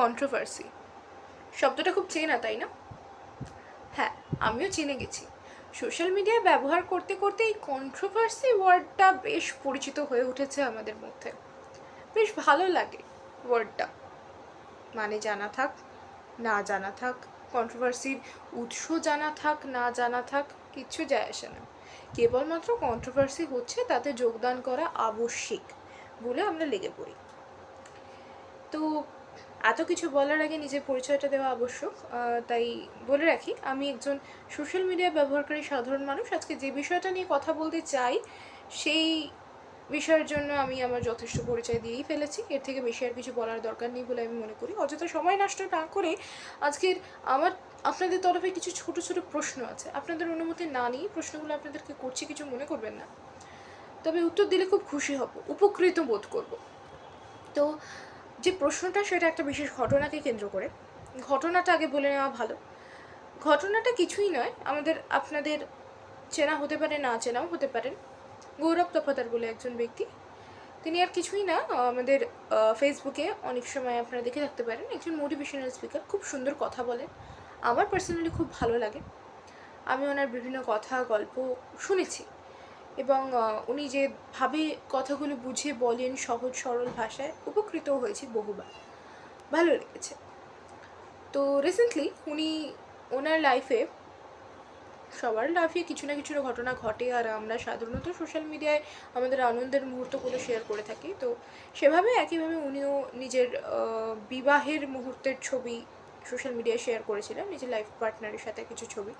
Controversy শব্দটা খুব চেনা, তাই না? হ্যাঁ আমিও চিনে গেছি। সোশ্যাল মিডিয়া ব্যবহার করতে করতে এই কন্ট্রোভার্সি ওয়ার্ডটা বেশ পরিচিত হয়ে উঠেছে আমাদের মধ্যে। বেশ ভালো লাগে ওয়ার্ডটা মানে জানা থাক, না জানা থাক কন্ট্রোভার্সির উৎস জানা থাক, না জানা থাক, কিচ্ছু যায় আসে না। কেবলমাত্র কন্ট্রোভার্সি হচ্ছে, তাতে যোগদান করা আবশ্যিক বলে আমরা লেগে পড়ি। তো এত কিছু বলার আগে নিজের পরিচয়টা দেওয়া আবশ্যক তাই বলে রাখি, আমি একজন সোশ্যাল মিডিয়া ব্যবহারকারী সাধারণ মানুষ, আজকে যে বিষয়টা নিয়ে কথা বলতে চাই, সেই বিষয়ের জন্য আমি আমার যথেষ্ট পরিচয় দিয়েই ফেলেছি, এর থেকে বেশি আর কিছু বলার দরকার নেই বলে আমি মনে করি। অযথা সময় নষ্ট না করে আজকের আমার, আপনাদের তরফে কিছু ছোট ছোট প্রশ্ন আছে। আপনাদের অনুমতি না নিয়ে প্রশ্নগুলো আপনাদেরকে করছি কিছু মনে করবেন না। তবে উত্তর দিলে খুব খুশি হব, উপকৃত বোধ করব। তো যে প্রশ্নটা সেটা একটা বিশেষ ঘটনাকে কেন্দ্র করে। ঘটনাটা আগে বলে নেওয়া ভালো। ঘটনাটা কিছুই নয়, আমাদের আপনাদের চেনা হতে পারে, না চেনাও হতে পারেন গৌরব তফাদার বলে একজন ব্যক্তি, তিনি আর কিছুই না, আমাদের ফেসবুকে অনেক সময় আপনারা দেখে থাকতে পারেন, একজন মোটিভেশনাল স্পিকার খুব সুন্দর কথা বলেন। আমার পার্সোনালি খুব ভালো লাগে। আমি ওনার বিভিন্ন কথা, গল্প শুনেছি। এবং উনি যেভাবে কথাগুলো বুঝে বলেন সহজ সরল ভাষায় উপকৃত হয়েছি বহুবার। ভালো লেগেছে। তো রিসেন্টলি উনি ওনার লাইফে সবার লাইফে কিছু না কিছু ঘটনা ঘটে আর আমরা সাধারণত সোশ্যাল মিডিয়ায় আমাদের আনন্দের মুহূর্তগুলো শেয়ার করে থাকি। তো সেভাবে একইভাবে উনিও নিজের বিবাহের মুহূর্তের ছবি সোশ্যাল মিডিয়ায় শেয়ার করেছিলেন, নিজের লাইফ পার্টনারের সাথে কিছু ছবি।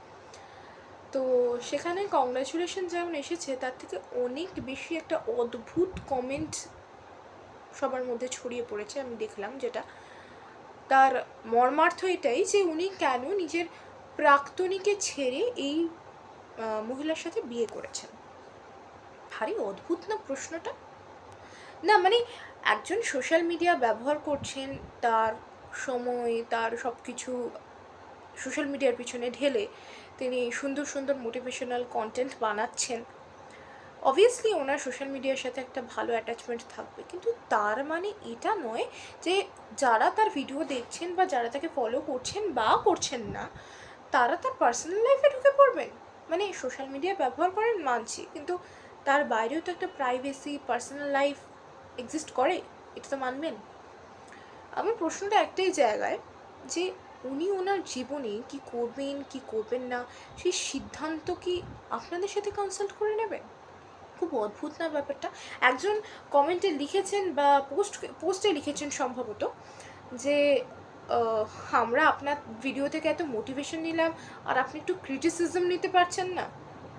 তো সেখানে কংগ্রাচুলেশন যেমন এসেছে, তার থেকে অনেক বেশি একটা অদ্ভুত কমেন্ট সবার মধ্যে ছড়িয়ে পড়েছে, আমি দেখলাম যেটা। তার মর্মার্থ এটাই যে উনি কেন নিজের প্রাক্তনীকে ছেড়ে এই মহিলার সাথে বিয়ে করেছেন। ভারী অদ্ভুত না প্রশ্নটা? না মানে একজন সোশ্যাল মিডিয়া ব্যবহার করছেন, তার সময়, তার সব কিছু সোশ্যাল মিডিয়ার পিছনে ঢেলে তিনি সুন্দর সুন্দর মোটিভেশনাল কন্টেন্ট বানাচ্ছেন। অবভিয়াসলি ওনার সোশ্যাল মিডিয়ার সাথে একটা ভালো অ্যাটাচমেন্ট থাকবে। কিন্তু তার মানে এটা নয় যে যারা তার ভিডিও দেখছেন বা যারা তাকে ফলো করছেন বা করছেন না, তারা তার পার্সোনাল লাইফে ঢুকে পড়বেন। মানে সোশ্যাল মিডিয়া ব্যবহার করেন মানছি, কিন্তু তার বাইরেও তো একটা প্রাইভেসি পার্সোনাল লাইফ এক্সিস্ট করে, এটা তো মানবেন। আমার প্রশ্নটা একটাই জায়গায় যে উনি ওনার জীবনে কি করবেন কি করবেন না, সেই সিদ্ধান্ত কি আপনাদের সাথে কনসাল্ট করে নেবেন খুব অদ্ভুত না ব্যাপারটা? একজন কমেন্টে লিখেছেন বা পোস্ট পোস্টে লিখেছেন সম্ভবত যে আমরা আপনার ভিডিও থেকে এত মোটিভেশন নিলাম আর আপনি একটু ক্রিটিসিজম নিতে পারছেন না।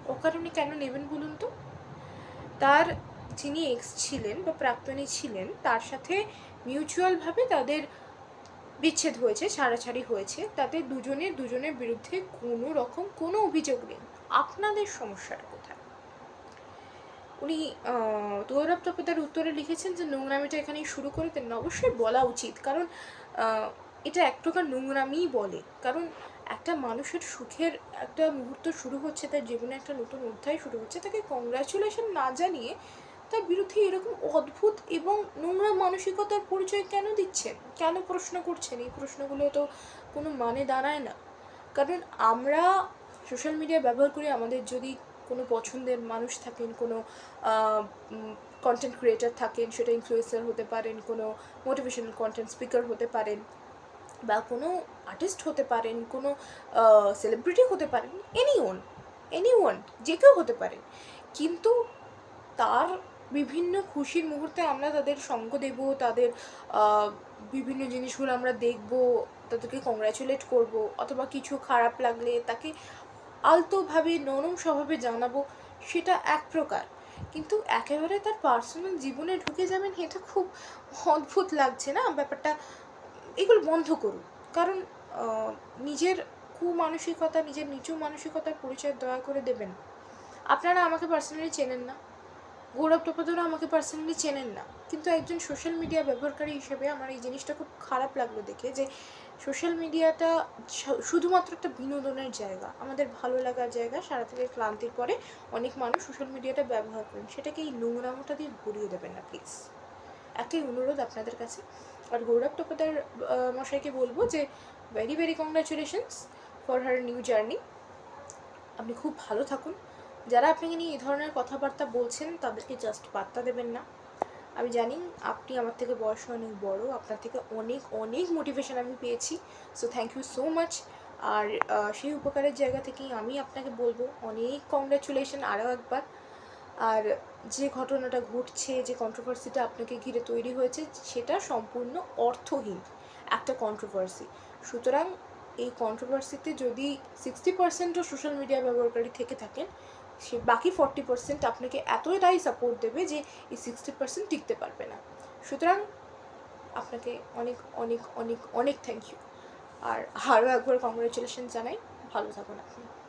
ও কারণে কেন নেবেন বলুন তো? তার যিনি এক্স ছিলেন বা প্রাক্তনী ছিলেন, তার সাথে মিউচুয়ালভাবে তাদের বিচ্ছেদ হয়েছে ছাড়াছাড়ি হয়েছে। তাতে দুজনের দুজনের বিরুদ্ধে কোনো রকম কোনো অভিযোগ নেই। আপনাদের সমস্যাটা কোথায়? উনি গৌরব তপেদার উত্তরে লিখেছেন যে, নোংরামিটা এখানেই শুরু করে দেন। অবশ্যই বলা উচিত। কারণ এটা এক প্রকার নোংরামিই বলে। কারণ, একটা মানুষের সুখের একটা মুহূর্ত শুরু হচ্ছে, তার জীবনে একটা নতুন অধ্যায় শুরু হচ্ছে, তাকে কংগ্রাচুলেশন না জানিয়ে তার বিরুদ্ধে এরকম অদ্ভুত এবং নোংরা মানসিকতার পরিচয় কেন দিচ্ছেন? কেন প্রশ্ন করছেন? এই প্রশ্নগুলো তো কোনো মানে দাঁড়ায় না। কারণ আমরা সোশ্যাল মিডিয়া ব্যবহার করে আমাদের যদি কোনো পছন্দের মানুষ থাকেন, কোনো কন্টেন্ট ক্রিয়েটার থাকেন, সেটা ইনফ্লুয়েন্সার হতে পারেন, কোনো মোটিভেশনাল কন্টেন্ট স্পিকার হতে পারেন বা কোনো আর্টিস্ট হতে পারেন, কোনো সেলিব্রিটি হতে পারেন এনি ওন এনি ওয়ান যে কেউ হতে পারেন। কিন্তু তার বিভিন্ন খুশির মুহূর্তে আমরা তাদের সঙ্গ দেব, তাদের বিভিন্ন জিনিসগুলো আমরা দেখব, তাদেরকে কংগ্রাচুলেট করব, অথবা কিছু খারাপ লাগলে তাকে আলতোভাবে নরম স্বভাবে জানাব, সেটা এক প্রকার। কিন্তু একেবারে তার পার্সোনাল জীবনে ঢুকে যাবেন, এটা খুব অদ্ভুত লাগছে না? ব্যাপারটা এগুলো বন্ধ করুন। কারণ নিজের কুমানসিকতা, নিজের নিচু মানসিকতার পরিচয় দয়া করে দেবেন আপনারা আমাকে পার্সোনালি চেনেন না। গৌরব টপাদারও আমাকে পার্সোনালি চেনেন না। কিন্তু একজন সোশ্যাল মিডিয়া ব্যবহারকারী হিসেবে আমার এই জিনিসটা খুব খারাপ লাগল দেখে যে সোশ্যাল মিডিয়াটা শুধুমাত্র একটা বিনোদনের জায়গা। আমাদের ভালো লাগার জায়গা, সারা থেকে ক্লান্তির পরে অনেক মানুষ সোশ্যাল মিডিয়াটা ব্যবহার করেন। সেটাকে এই নোংরামোটা দিয়ে ভরিয়ে দেবেন না প্লিজ একই অনুরোধ আপনাদের কাছে। আর গৌরব টপাদার মশাইকে বলব যে very very congratulations for her new journey আপনি খুব ভালো থাকুন। যারা আপনাকে নিয়ে এই ধরনের কথাবার্তা বলছেন, তাদেরকে জাস্ট পাত্তা দেবেন না। আমি জানি আপনি আমার থেকে বয়সে অনেক বড়, আপনার থেকে অনেক অনেক মোটিভেশন আমি পেয়েছি। So thank you so much আর সেই উপকারের জায়গা থেকেই আমি আপনাকে বলব, অনেক কংগ্রাচুলেশন আরও একবার। আর যে ঘটনাটা ঘটছে, যে কন্ট্রোভার্সিটা আপনাকে ঘিরে তৈরি হয়েছে, সেটা সম্পূর্ণ অর্থহীন একটা কন্ট্রোভার্সি সুতরাং এই কন্ট্রোভার্সিতে যদি সিক্সটি পার্সেন্টও সোশ্যাল মিডিয়া ব্যবহারকারী থেকে থাকেন সে বাকি ফর্টি পার্সেন্ট আপনাকে এতটাই সাপোর্ট দেবে যে এই সিক্সটি পার্সেন্ট টিকতে পারবে না। সুতরাং আপনাকে অনেক অনেক অনেক অনেক থ্যাংক ইউ আর আরও একবার কংগ্রাচুলেশন জানাই। ভালো থাকুন আপনি।